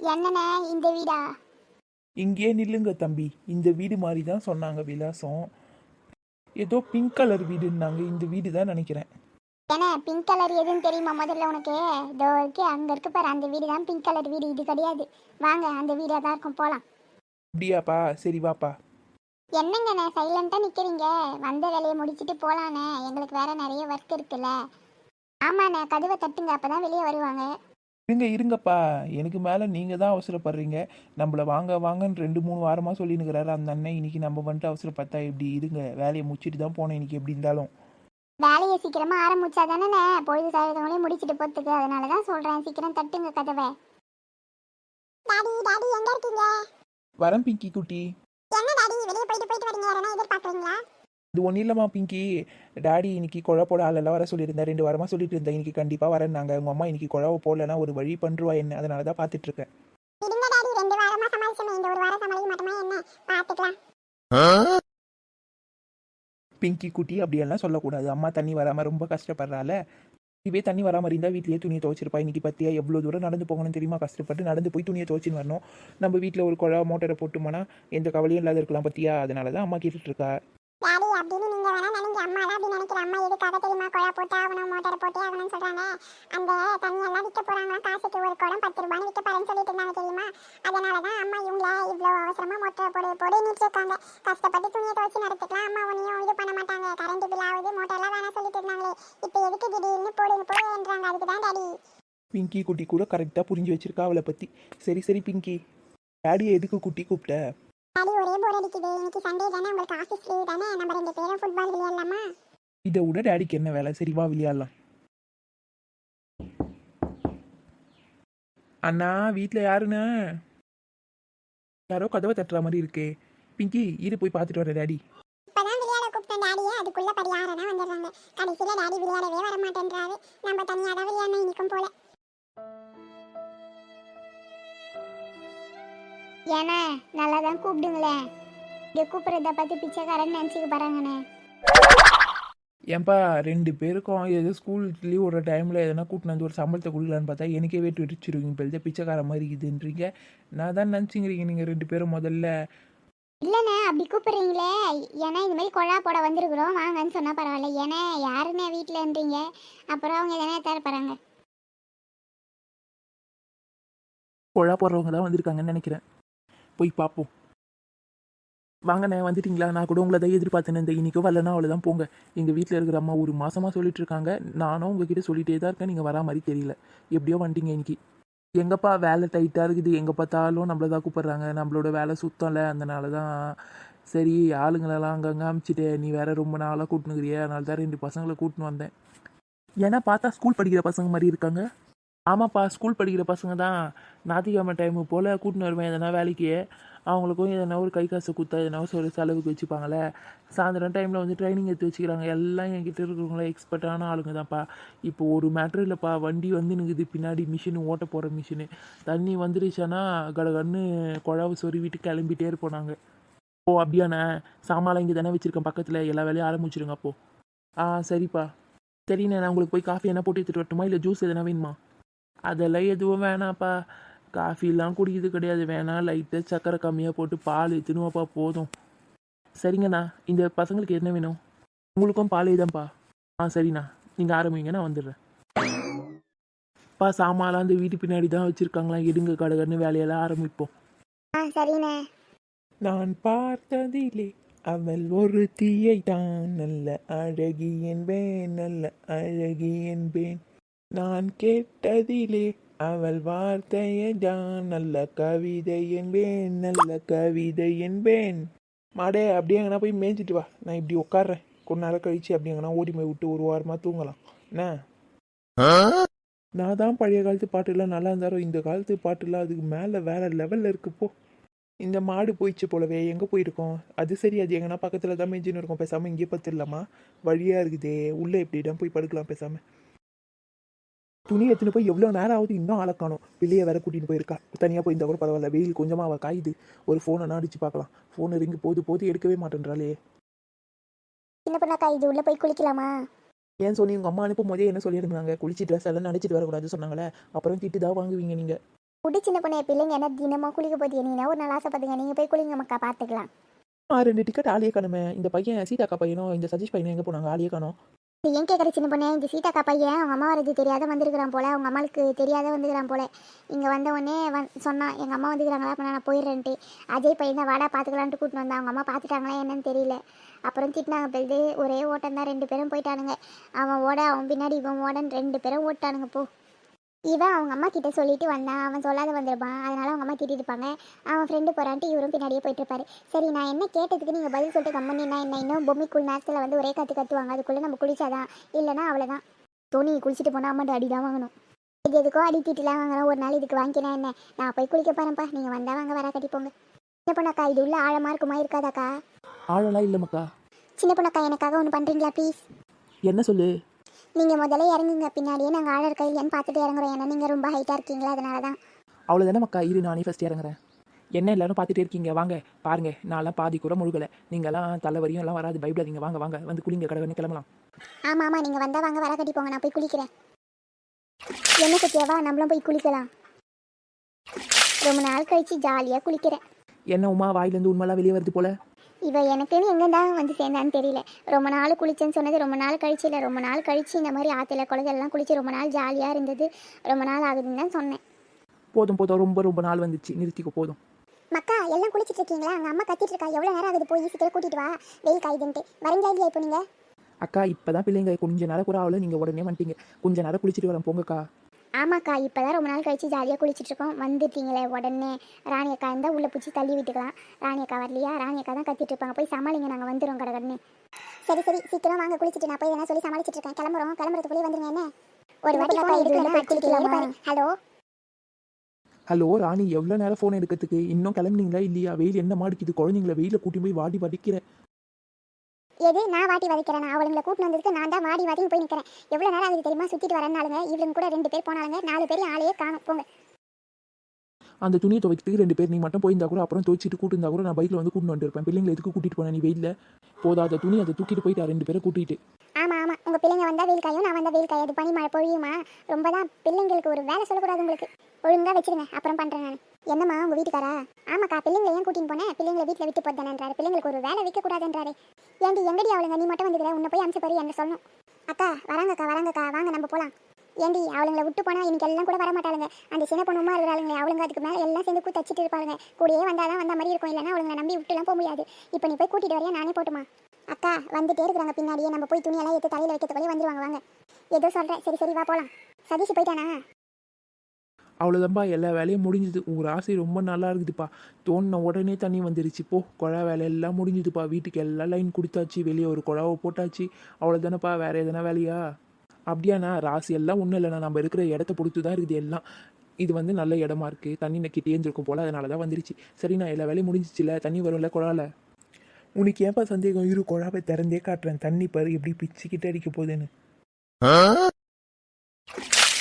என்னண்ணே இந்த வீடா? இங்கேயே நில்லுங்க தம்பி. இந்த வீடு மாதிரி தான் சொன்னாங்க விலாசம். ஏதோ பிங்க் கலர் வீடுன்னாங்க. இந்த வீடு தான் நினைக்கிறேன். ஏன்னா பிங்க் கலர் எதுன்னு தெரியுமா முதல்ல உனக்கு? இதோ இருக்கு. அங்கே இருக்கு பாரு. அந்த வீடு தான் பிங்க் கலர் வீடு. இது கிடையாது. வாங்க அந்த வீடாக தான் இருக்கும். போகலாம் அப்படியாப்பா. சரி வாப்பா. என்னங்கண்ணே சைலண்ட்டாக நிற்கிறீங்க வந்த வேலையை முடிச்சிட்டு போகலாண்ணே எங்களுக்கு வேற நிறைய ஒர்க் இருக்குல்ல. ஆமாண்ணே கதவை தட்டுங்க. அப்போ தான் வெளியே வருவாங்க. இருங்க இருங்கப்பா. எனக்கு மேலே நீங்கள் தான் அவசரப்படுறீங்க. நம்மளை வாங்க வாங்கன்னு ரெண்டு மூணு வாரமாக சொல்லினுக்கிறாரு அந்த அண்ணன். இன்னைக்கு நம்ம வந்துட்டு அவசரப்பட்டா இப்படி இருங்க வேலையை முடிச்சிட்டு தான் போனேன் இன்னைக்கு எப்படி இருந்தாலும். வேலையை சீக்கிரமாக ஆரம்பிச்சா தானே பொழுது சாயத்தவங்களையும் முடிச்சிட்டு போகிறதுக்கு அதனால தான் சொல்கிறேன் சீக்கிரம் தட்டுங்க கதவை. டாடி டாடி எங்கே இருக்கீங்க? வரேன் பிங்கி குட்டி. என்ன டாடி? வெளியே போயிட்டு போயிட்டு வரீங்க. யாரனா எதிர்பார்க்குறீங்களா? இது ஒன்றும் இல்லைம்மா பிங்கி. டாடி இன்னைக்கு குழப்போட ஆளெல்லாம் வர சொல்லியிருந்தேன் ரெண்டு வாரமாக சொல்லிட்டு இருந்தேன் இன்னைக்கு கண்டிப்பாக வரேன்னாங்க உங்கள் அம்மா இன்னைக்கு குழவை போடலன்னா ஒரு வழி பண்ணுருவா என்ன? அதனால தான் பார்த்துட்டு இருக்கேன். பிங்கி குட்டி அப்படியெல்லாம் சொல்லக்கூடாது. அம்மா தண்ணி வராமல் ரொம்ப கஷ்டப்படுறால இதுவே தண்ணி வராமல் இருந்தால் வீட்லயே துணியை துவைச்சிருப்பா. இன்னைக்கு பத்தியா எவ்வளோ தூரம் நடந்து போகணும்னு தெரியுமா? கஷ்டப்பட்டு நடந்து போய் துணியை துவைச்சின்னு வரணும். நம்ம வீட்டில் ஒரு குழா மோட்டரை போட்டுமானா எந்த கவலையும் இல்லாத இருக்கலாம் பத்தியா? அதனால தான் அம்மா கேட்டுட்டு இருக்கா. டாடி அப்படின்னு நீங்க வேணா நினைங்க. அம்மா தான் அப்படி நினைக்கிற அம்மா எதுக்காக தெரியுமா? குழா போட்டு ஆகணும் மோட்டர் போட்டு ஆகணும்னு சொல்றாங்க. அந்த தண்ணி எல்லாம் விற்க போறாங்களாம் காசுக்கு ஒரு குடம் பத்து ரூபான்னு விற்க போறேன்னு சொல்லிட்டு இருந்தாங்க தெரியுமா? அதனால தான் அம்மா இவங்கள இவ்வளோ அவசரமா மோட்டர் போடு போடு நிறுத்திருக்காங்க கஷ்டப்பட்டு துணியை துவச்சு நடத்துக்கலாம் அம்மா ஒன்றையும் இது பண்ண மாட்டாங்க. கரண்ட் பில் ஆகுது மோட்டார்லாம் வேணாம் சொல்லிட்டு இருந்தாங்களே. இப்போ எதுக்கு திடீர்னு போடுங்க போடுன்றாங்க அதுக்கு தான் டாடி. பிங்கி குட்டி கூட கரெக்டாக புரிஞ்சு வச்சிருக்கா அவளை பற்றி சரி சரி பிங்கி. டாடியை எதுக்கு குட்டி கூப்பிட்ட? இன்னைக்கு சண்டே தானே? உங்களுக்கு ஆஃபீஸ் லீவ் தானே? நம்ம ரெண்டு பேரும் ஃபுட்பால் விளையாடலாமா? இதை விட டாடிக்கு என்ன வேலை? சரி வா விளையாடலாம். அண்ணா வீட்டில் யாருண்ணா யாரோ கதவை தட்டுற மாதிரி இருக்கே. பிங்கி இரு போய் பார்த்துட்டு வரேன் டாடி இப்பதான் விளையாட கூப்பிட்டேன் டாடியை அதுக்குள்ள படி யாரனா வந்துடுறாங்க. கடைசியில டாடி விளையாடவே வர மாட்டேன்றாரு நம்ம தனியா தான் விளையாடணும் இன்னைக்கும் போல. ஏன்னா நல்லா தான் கூப்பிடுங்களேன். இங்க கூப்பிடுறத பார்த்து பிச்சைக்காரன் நினச்சிக்க பாருங்கண்ணே ஏன்பா ரெண்டு பேருக்கும் ஏதோ ஸ்கூல் லீவ் விடுற டைமில் எதனா கூட்டினு வந்து ஒரு சம்பளத்தை கொடுக்கலான்னு பார்த்தா எனக்கே வேட்டு வெடிச்சிருவீங்க எழுத பிச்சைக்கார மாதிரி இதுன்றீங்க நான் தான் நினச்சிங்கிறீங்க நீங்கள் ரெண்டு பேரும் முதல்ல. இல்லைண்ணே அப்படி கூப்பிடுறீங்களே. ஏன்னா இது மாதிரி கொழா போட வந்திருக்கிறோம். வாங்கன்னு சொன்னா பரவாயில்ல. ஏன்னா யாருண்ணே வீட்டிலன்றீங்க அப்புறம் அவங்க எதனா தர போகிறாங்க குழா போடுறவங்க தான் வந்திருக்காங்கன்னு நினைக்கிறேன். போய் பார்ப்போம். வாங்கண்ணே வந்துட்டிங்களா? நான் கூட உங்களை தான் எதிர்பார்த்தேன். இந்த இன்னைக்கும் வரலன்னா அவ்வளோதான் போங்க. எங்கள் வீட்டில் இருக்கிற அம்மா ஒரு மாதமாக சொல்லிட்டு இருக்காங்க. நானும் உங்ககிட்ட சொல்லிட்டே தான் இருக்கேன். நீங்கள் வரா மாதிரி தெரியல. எப்படியோ வந்துட்டீங்க இன்னைக்கு. எங்கப்பா வேலை டைட்டாக இருக்குது? எங்கே பார்த்தாலும் நம்மளை தான் கூப்பிட்றாங்க. நம்மளோட வேலை சுத்தம்ல அதனால தான் சரி ஆளுங்களெல்லாம் அங்கங்கே அமிச்சிட்டு நீ வேற ரொம்ப நாளாக கூட்டினுக்கிறிய. அதனால தான் ரெண்டு பசங்களை கூட்டின்னு வந்தேன். ஏன்னா பார்த்தா ஸ்கூல் படிக்கிற பசங்க மாதிரி இருக்காங்க. ஆமாப்பா ஸ்கூல் படிக்கிற பசங்க தான் ஞாயிற்றுக்கிழமை டைமு போல் கூட்டின்னு வருவேன் எதனா வேலைக்கு. அவங்களுக்கும் எதனா ஒரு கை காசு கொடுத்தா எதனா ஒரு செலவுக்கு வச்சுப்பாங்களே சாயந்தரம் டைமில் வந்து ட்ரைனிங் எடுத்து வச்சுக்கிறாங்க. எல்லாம் என்கிட்ட இருக்கிறவங்கள எக்ஸ்பர்ட்டான ஆளுங்க தான்ப்பா இப்போ ஒரு மேட்ரு இல்லைப்பா. வண்டி வந்து நிற்குது பின்னாடி மிஷின் ஓட்ட போகிற மிஷினு தண்ணி வந்துருச்சுன்னா கடகன்னு குழாவு சொருவிட்டு கிளம்பிட்டே இருப்போம் நாங்கள் ஓ அப்படியாண்ணே. சாமான் இங்கே தானே வச்சுருக்கேன் பக்கத்தில் எல்லா வேலையும் ஆரம்பிச்சிருங்க அப்போ ஆ சரிப்பா. சரிண்ணே நான் உங்களுக்கு போய் காஃபி என்ன போட்டு எடுத்துட்டு வரட்டுமா? இல்லை ஜூஸ் எதனா வேணுமா? அதெல்லாம் எதுவும் வேணாம்ப்பா. காஃபிலாம் குடிக்கிறது கிடையாது. வேணாம் லைட்டாக சக்கரை கம்மியாக போட்டு பால் எடுத்துனுவாப்பா போதும். சரிங்கண்ணா. இந்த பசங்களுக்கு என்ன வேணும்? உங்களுக்கும் பால் இதுதான்ப்பா ஆ சரிண்ணா. நீங்கள் ஆரம்பிங்க. நான் வந்துடுறேன். பா சாமான்லாம் அந்த வீட்டு பின்னாடி தான் வச்சுருக்காங்களா? எடுங்க கடகடன்னு வேலையெல்லாம் ஆரம்பிப்போம். சரிண்ணே. நான் பார்த்ததிலே அவள் ஒரு தீயை தான் நல்ல அழகி என்பேன். நல்ல அழகி என்பேன். நான் கேட்டதிலே அவள் வார்த்தையை தான் நல்ல கவிதை என்பேன் நல்ல கவிதை என்பேன். மாடே அப்படியே எங்கன்னா போய் மேய்ஞ்சிட்டு வா. நான் இப்படி உட்காடுறேன் கொஞ்ச நேரம் கழிச்சு அப்படி எங்கன்னா ஓடி போய் விட்டு ஒரு வாரமாக தூங்கலாம். என்ன? நான் தான் பழைய காலத்து பாட்டுலாம் நல்லா இருந்தாரோ இந்த காலத்து பாட்டுலாம் அதுக்கு மேலே வேற லெவலில் இருக்கு போ. இந்த மாடு போயிடுச்சு போலவே. எங்கே போயிருக்கோம்? அது சரி அது எங்கன்னா பக்கத்தில் தான் மேய்ஞ்சின்னு இருக்கும். பேசாமல் இங்கே பத்துடலாமா வழியாக இருக்குதே. உள்ளே எப்படிடா போய் படுக்கலாம் பேசாமல் துணி எடுத்துன்னு போய் எவ்வளோ நேரம் ஆகுது? இன்னும் ஆளை காணோம். வெளியே வேற கூட்டின்னு போயிருக்கா. தனியாக போயிருந்தா கூட பரவாயில்ல. வெயில் கொஞ்சமாக அவள் காயுது. ஒரு ஃபோனை அடிச்சு பார்க்கலாம். ஃபோன் ரிங்கு போது போது எடுக்கவே மாட்டேன்றாளே. சின்ன பொண்ணாக்கா இது உள்ள போய் குளிக்கலாமா? ஏன் சொல்லி உங்கள் அம்மா அனுப்பும் போதே என்ன சொல்லியிருந்தாங்க? குளிச்சு ட்ரெஸ் எல்லாம் நினச்சிட்டு வரக்கூடாது சொன்னாங்களே. அப்புறம் திட்டு தான் வாங்குவீங்க நீங்கள் குடி சின்ன பொண்ணு பிள்ளைங்க என்ன தினமும் குளிக்க போதிய நீ ஒரு நாள் ஆசைப்படுங்க நீங்கள் போய் குளிங்க மக்கா பார்த்துக்கலாம் ஆ ரெண்டு டிக்கெட் ஆளியே காணுமே. இந்த பையன் சீதாக்கா பையனும் இந்த சதீஷ் பையனும் எங்கே போனாங்க? ஆளியே காணோம். இது ஏன் கேட்குற சின்ன பொண்ணு? இந்த சீதாக்கா பையன் அவங்க அம்மா வரது தெரியாத வந்திருக்கிறான் போல. அவங்க அம்மாளுக்கு தெரியாத வந்துக்கிறான் போல. இங்கே வந்த உடனே வந் சொன்னான் எங்கள் அம்மா வந்துக்கிறாங்களா? அப்போ நான் போயிடுறேன்ட்டு. அஜய் பையன் தான் வாடா பார்த்துக்கலான்ட்டு கூட்டின்னு வந்தான். அவங்க அம்மா பார்த்துட்டாங்களா என்னன்னு தெரியல. அப்புறம் திட்டினாங்க பெல்து ஒரே ஓட்டம் தான் ரெண்டு பேரும் போயிட்டானுங்க. அவன் ஓட அவன் பின்னாடி இவன் ஓடன்னு ரெண்டு பேரும் ஓட்டானுங்க போ. இவன் அவங்க அம்மா கிட்ட சொல்லிட்டு வந்தான். அவன் சொல்லாத வந்திருப்பான். அதனால அவங்க அம்மா திட்டிட்டு இருப்பாங்க. அவன் ஃப்ரெண்டு போறான்ட்டு இவரும் பின்னாடியே போயிட்டு இருப்பாரு. சரி நான் என்ன கேட்டதுக்கு நீங்கள் பதில் சொல்லிட்டு கம்மனினா என்ன? இன்னும் பொம்மைக்குள் நேரத்தில் வந்து ஒரே கற்று கத்துவாங்க. அதுக்குள்ளே நம்ம குளிச்சாதான். இல்லைன்னா அவ்வளோதான் தோனி குளிச்சுட்டு போனால் அம்மாட்ட அடி தான் வாங்கணும். இது எதுக்கோ அடி திட்டுலாம் வாங்கணும். ஒரு நாள் இதுக்கு வாங்கினா என்ன? நான் போய் குளிக்க போகிறேன்ப்பா நீங்கள் வந்தால் வாங்க வர கட்டி போங்க. சின்ன பொண்ணாக்கா இது உள்ள ஆழமாக இருக்குமா? இருக்காதாக்கா? ஆளெல்லாம் இல்லை மக்கா சின்ன பொண்ணாக்கா எனக்காக ஒன்று பண்ணுறீங்களா ப்ளீஸ் என்ன சொல்லு? நீங்கள் முதல்ல இறங்குங்க பின்னாடியே நாங்கள் ஆழ இருக்கா இல்லையான்னு பார்த்துட்டு இறங்குறோம். ஏன்னா நீங்கள் ரொம்ப ஹைட்டாக இருக்கீங்களா அதனால தான் அவ்வளோதானே மக்கா இரு நானே ஃபஸ்ட் இறங்குறேன். என்ன எல்லாரும் பார்த்துட்டே இருக்கீங்க? வாங்க பாருங்க. நான்லாம் பாதி கூட முழுகலை. நீங்களாம் தலைவரியும் எல்லாம் வராது. பயப்படாதீங்க வாங்க வாங்க. வந்து குளிங்க கடகன்னு கிளம்பலாம். ஆமாம் ஆமாம் நீங்கள் வந்தால் வாங்க வர கட்டி போங்க. நான் போய் குளிக்கிறேன். என்ன சத்தியாவா நம்மளும் போய் குளிக்கலாம். ரொம்ப நாள் கழிச்சு ஜாலியாக குளிக்கிறேன். என்ன உமா வாயிலேருந்து உண்மைலாம் வெளியே வருது போல? இவ எனக்குன்னு எங்கே தான் வந்து சேர்ந்தான்னு தெரியல. ரொம்ப நாள் குளிச்சேன்னு சொன்னது ரொம்ப நாள் கழிச்சு இல்லை ரொம்ப நாள் கழிச்சு இந்த மாதிரி ஆற்றுல குளத்தெல்லாம் குளிச்சு ரொம்ப நாள் ஜாலியாக இருந்தது. ரொம்ப நாள் ஆகுதுன்னு தான் சொன்னேன். போதும் போதும். ரொம்ப ரொம்ப நாள் வந்துச்சு. நிறுத்திக்கோ போதும். மக்கா எல்லாம் குளிச்சிட்டு இருக்கீங்களா? அங்கே அம்மா கத்திட்டு இருக்கா? எவ்வளோ நேரம் ஆகுது போய் சீக்கிரம் கூட்டிட்டு வா. வெயில் காயுதுன்ட்டு. வரீங்களா இல்லையா இப்போ நீங்கள் அக்கா இப்போ தான் பிள்ளைங்க கொஞ்ச நேரம் கூட ஆகல நீங்கள் உடனே வந்துட்டீங்க. கொஞ்ச நேரம் குளிச்சுட்டு வரேன் போங்கக்கா. ஆமாக்கா இப்போ தான் ரொம்ப நாள் கழிச்சு ஜாலியாக குளிச்சிட்டு இருக்கோம் வந்துட்டீங்களே உடனே. ராணி அக்கா இருந்தால் உள்ளே பிடிச்சி தள்ளி விட்டுக்கலாம். ராணி அக்கா வரலையா? ராணி அக்கா தான் கத்திட்டு இருப்பாங்க போய் சமாளிங்க நாங்கள் வந்துடும் கடகடனே சரி சரி சீக்கிரம் வாங்க குளிச்சிட்டு நான் போய் என்ன சொல்லி சமாளிச்சிட்டு இருக்கேன் கிளம்புறோம் கிளம்புறதுக்குள்ளே வந்துருங்க என்ன? ஒரு வாட்டி ஹலோ? ஹலோ ராணி எவ்வளோ நேரம் ஃபோன் எடுக்கிறதுக்கு? இன்னும் கிளம்புனீங்களா இல்லையா? வெயில் என்ன மாடிக்குது? குழந்தைங்கள வெயில கூட்டி போய் வாடி வடிக்கிறேன். எது? நான் வாட்டி வதைக்கிறேன்? அவளுங்களை கூட்டிட்டு வந்ததுக்கு நான் தான் வாடி வாடின்னு போய் நிற்கிறேன் எவ்வளோ நேரம் ஆகுது தெரியுமா? சுற்றிட்டு வரனாலுங்க இவங்க கூட ரெண்டு பேர் போனாலுங்க நாலு பேர் ஆளையே காணும். போங்க. அந்த துணியை துவைக்கிறதுக்கு ரெண்டு பேர். நீ மட்டும் போயிருந்தா கூட அப்புறம் துவைச்சிட்டு கூட்டு இருந்தா கூட நான் பைக்கில் வந்து கூட்டு வந்துருப்பேன். பிள்ளைங்களை எதுக்கு கூட்டிட்டு போனேன் நீ வெயில்ல போதாத துணி அதை தூக்கிட்டு போயிட்டா ரெண்டு பேரை கூட்டிட்டு. ஆமாம் ஆமாம் உங்கள் பிள்ளைங்க வந்தால் வெயில் காயும் நான் வந்தால் வெயில் காயாது. பனி மழை பொழியுமா? ரொம்ப தான் பிள்ளைங்களுக்கு ஒரு வேலை சொல்லக்கூடாது உங்களுக்கு. ஒழுங்காக வச்சிருங்க. அப்புறம் பண்ணுறேன் நான். என்னம்மா உங்கள் வீட்டுக்காரா? ஆமாக்கா பிள்ளைங்களை ஏன் கூட்டின்னு போனேன் பிள்ளைங்களை வீட்டில் விட்டு போதானன்றாரு பிள்ளைங்களுக்கு ஒரு வேலை வைக்கக்கூடாதுன்றாரு ஏன்டி எங்கடி அவளுங்க? நீ மட்டும் வந்துக்கிற. உன்னை போய் அனுப்பிச்சு பாரு என்ன சொல்லணும்? அக்கா வராங்கக்கா வராங்கக்கா. வாங்க நம்ம போகலாம் ஏண்டி அவளுங்களை விட்டு போனால் இன்னைக்கு எல்லாம் கூட வரமாட்டாளுங்க. அந்த சின்ன பொண்ணுமா இருக்கிறாளுங்க அவளுங்க அதுக்கு மேலே எல்லாம் சேர்ந்து கூ தச்சிட்டு இருப்பாளுங்க. கூடயே வந்தால் தான் வந்த மாதிரி இருக்கும். இல்லைனா அவளுங்க நம்பி விட்டுலாம் போக முடியாது. இப்போ நீ போய் கூட்டிட்டு வரையா? நானே போட்டுமா? அக்கா வந்துட்டே இருக்கிறாங்க பின்னாடியே. நம்ம போய் துணியெல்லாம் எடுத்து தலையில் வைக்கிறதுக்குள்ளே வந்துருவாங்க. வாங்க. ஏதோ சொல்கிறேன் சரி சரி வா போகலாம் சதீஷ் போயிட்டானா? அவ்வளோதான்ப்பா எல்லா வேலையும் முடிஞ்சுது. உங்கள் ஆசை ரொம்ப நல்லா இருக்குதுப்பா. தோணுன உடனே தண்ணி வந்துருச்சு. போ குழா வேலை எல்லாம் முடிஞ்சுதுப்பா. வீட்டுக்கு எல்லாம் லைன் கொடுத்தாச்சு. வெளியே ஒரு குழாவை போட்டாச்சு. அவ்வளோதானப்பா வேற எதனா வேலையா? அப்படியாண்ணா ராசி எல்லாம் ஒன்றும் இல்லைண்ணா. நம்ம இருக்கிற இடத்த பொறுத்து தான் இருக்குது எல்லாம். இது வந்து நல்ல இடமா இருக்குது தண்ணி நக்கிட்டே இருந்திருக்கும் போல். அதனால தான் வந்துருச்சு. சரிண்ணா எல்லா வேலையும் முடிஞ்சிச்சுல? தண்ணி வரும்ல குழால? உனக்கு ஏன்ப்பா சந்தேகம்? இரு குழாவை திறந்தே காட்டுறேன். தண்ணி பாரு எப்படி பிச்சுக்கிட்டு அடிக்க போகுதுன்னு.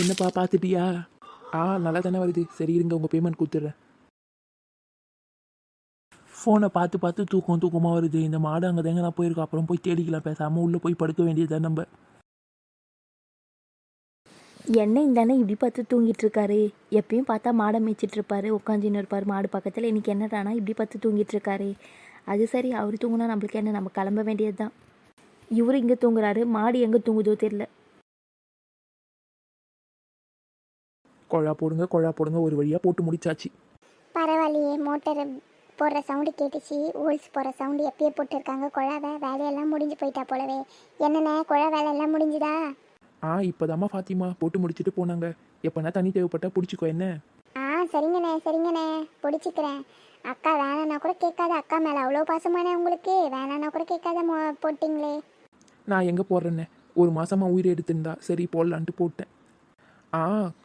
என்னப்பா பார்த்துட்டியா? ஆ நல்லா தானே வருது. சரி இருங்க உங்கள் பேமெண்ட் கொடுத்துட்றேன். ஃபோனை பார்த்து பார்த்து தூக்கம் தூக்கமாக வருது. இந்த மாடு அங்கே தாங்க நான் போயிருக்கோம் அப்புறம் போய் தேடிக்கலாம். பேசாமல் உள்ளே போய் படுக்க வேண்டியது நம்ம. என்ன இந்த அண்ணன் இப்படி பார்த்து தூங்கிட்டு இருக்காரு? எப்பயும் பார்த்தா மாடை மேய்ச்சிட்டு இருப்பாரு. உட்காந்துன்னு இருப்பார் மாடு பக்கத்தில். இன்னைக்கு என்னடானா இப்படி பார்த்து தூங்கிட்டு இருக்காரு. அது சரி அவர் தூங்குனா நம்மளுக்கு என்ன? நம்ம கிளம்ப வேண்டியது தான் இவர் இங்கே தூங்குறாரு. மாடு எங்கே தூங்குதோ தெரில குழா போடுங்க குழா போடுங்க ஒரு வழியாக போட்டு முடிச்சாச்சு. பரவாயில்லையே மோட்டர் போடுற சவுண்டு கேட்டுச்சு. ஹோல்ஸ் போடுற சவுண்டு எப்பயே போட்டிருக்காங்க. குழாவை வேலையெல்லாம் முடிஞ்சு போயிட்டா போலவே. என்னண்ணே குழா வேலையெல்லாம் முடிஞ்சுதா? ஆ இப்போதாம்மா ஃபாத்திமா போட்டு முடிச்சுட்டு போனாங்க. எப்போனா தண்ணி தேவைப்பட்டா பிடிச்சிக்கோ என்ன? ஆ சரிங்கண்ணே சரிங்கண்ணே. பிடிச்சிக்கிறேன். அக்கா வேணான்னா கூட கேட்காத. அக்கா மேலே அவ்வளோ பாசமானே உங்களுக்கு. வேணான்னா கூட கேட்காத போட்டிங்களே. நான் எங்கே போடுறேன்னே? ஒரு மாசமா உயிர் எடுத்திருந்தா. சரி போடலான்ட்டு போட்டேன். ஆ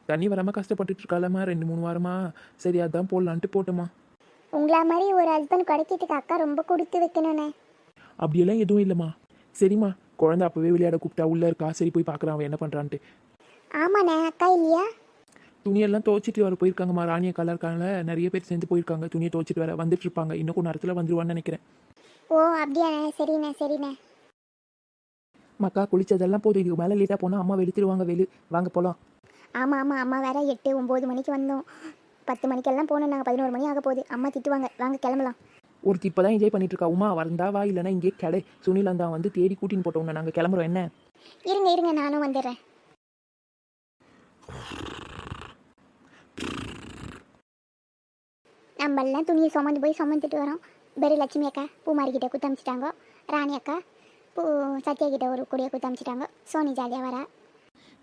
தண்ணி வராமல் கஷ்டப்பட்டுட்டு இருக்காளம்மா ரெண்டு மூணு வாரமா. சரி அதான் போடலான்ட்டு போட்டேம்மா. உங்களா மாதிரி ஒரு ஹஸ்பண்ட் கிடைக்கிறதுக்கு அக்கா ரொம்ப கொடுத்து வைக்கணுண்ணே அப்படியெல்லாம் எதுவும் இல்லைம்மா. சரிம்மா குழந்தை அப்போவே விளையாட கூப்பிட்டா உள்ளே இருக்கா? சரி போய் பார்க்குறான் அவன் என்ன பண்ணுறான்ட்டு ஆமாண்ணே அக்கா இல்லையா? துணியெல்லாம் துவைச்சிட்டு வர போயிருக்காங்கம்மா. ராணிய கலர் இருக்காங்கள நிறைய பேர் சேர்ந்து போயிருக்காங்க. துணியை துவைச்சிட்டு வர வந்துட்டு இருப்பாங்க இன்னும் கொஞ்ச நேரத்தில் வந்துருவான்னு நினைக்கிறேன். ஓ அப்படியாண்ணே. சரிண்ணே சரிண்ணே. மக்கா குளிச்சதெல்லாம் போதும். இதுக்கு மேலே லேட்டாக போனால் அம்மா வெளுத்துருவாங்க வெளி. வாங்க போகலாம் ஆமாம் ஆமாம் அம்மா வேற எட்டு ஒம்பது மணிக்கு வந்தோம். பத்து மணிக்கெல்லாம் போகணும் நாங்கள் பதினோரு மணி ஆக போகுது. அம்மா திட்டுவாங்க வாங்க கிளம்பலாம். ஒருத்தி இப்போ தான் என்ஜாய் பண்ணிட்டு இருக்கா உமா வந்தா வா இல்லைன்னா இங்கே கடை சுனில் அந்த வந்து தேடி கூட்டின்னு போட்டோம் நாங்கள் கிளம்புறோம் என்ன? இருங்க இருங்க நானும் வந்துடுறேன். நம்ம எல்லாம் துணியை சுமந்து போய் சுமந்துட்டு வரோம். பெரிய லட்சுமி அக்கா பூமாரிக்கிட்ட குத்தமிச்சிட்டாங்க. ராணி அக்கா பூ சத்யா கிட்ட ஒரு கூடிய குத்தமிச்சிட்டாங்க. சோனி ஜாலியாக வரா.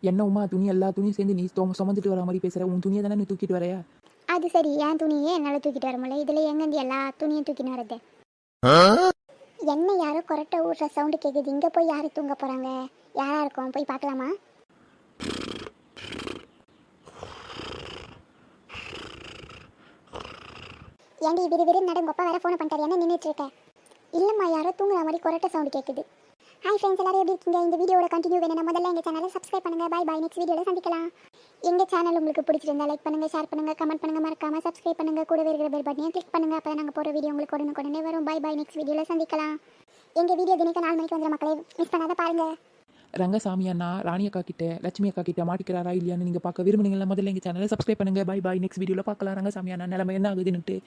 என்ன உமா துணி எல்லா துணியும் சேர்ந்து நீ தொ- சுமந்துட்டு வர மாதிரி பேசுற? உன் துணியை தானே நீ தூக்கிட்டு வரையா? அது சரி என் துணியே என்னால் தூக்கிட்டு வர முடியல. இதில் எங்கேருந்து எல்லா துணியும் தூக்கின்னு வரது என்ன யாரோ கொரட்டை ஊடுற சவுண்டு கேட்குது இங்கே போய் யார் தூங்க போகிறாங்க யாராக இருக்கும்? போய் பார்க்கலாமா? ஏண்டி விறு விறு நடங்கப்பா வேற ஃபோனை பண்ணிட்டாரு. என்ன நின்றுட்டு இருக்க? இல்லைம்மா யாரோ தூங்குற மாதிரி கொரட்டை சவுண்டு கேட்குது ஹாய் ஃப்ரெண்ட்ஸ் எல்லாரும் எப்படி இருக்கீங்க? இந்த வீடியோட கண்டினியூ வேணும் முதல்ல எங்கள் சேனலை சப்ஸ்கிரைப் பண்ணுங்கள் பாய் பாய் நெக்ஸ்ட் வீடியோவில் சந்திக்கலாம். எங்கள் சேனல் உங்களுக்கு பிடிச்சிருந்தா லைக் பண்ணுங்கள் ஷேர் பண்ணுங்கள் கமெண்ட் பண்ணுங்கள் மறக்காமல் சப்ஸ்கிரைப் பண்ணுங்கள் கூடவே இருக்கிற பெல் பட்டனையும் கிளிக் பண்ணுங்கள் அப்போ நாங்கள் போகிற வீடியோ உங்களுக்கு உடனே உடனே வரும் பாய் பாய் நெக்ஸ்ட் வீடியோவில் சந்திக்கலாம். எங்கள் வீடியோ தினக்க நாலு மணிக்கு வந்துடும் மக்களை. மிஸ் பண்ணாத பாருங்கள் ரங்கசாமி அண்ணா ராணி அக்கா கிட்ட லட்சுமி அக்கா கிட்ட மாட்டிக்கிறாரா இல்லையான்னு நீங்கள் பார்க்க விரும்புனீங்களா முதல்ல எங்கள் சேனலை சப்ஸ்கிரைப் பண்ணுங்கள் பாய் பாய் நெக்ஸ்ட் வீடியோவில் பார்க்கலாம். ரங்கசாமி அண்ணா நிலமை என்ன ஆகுதுன்னுட்டு.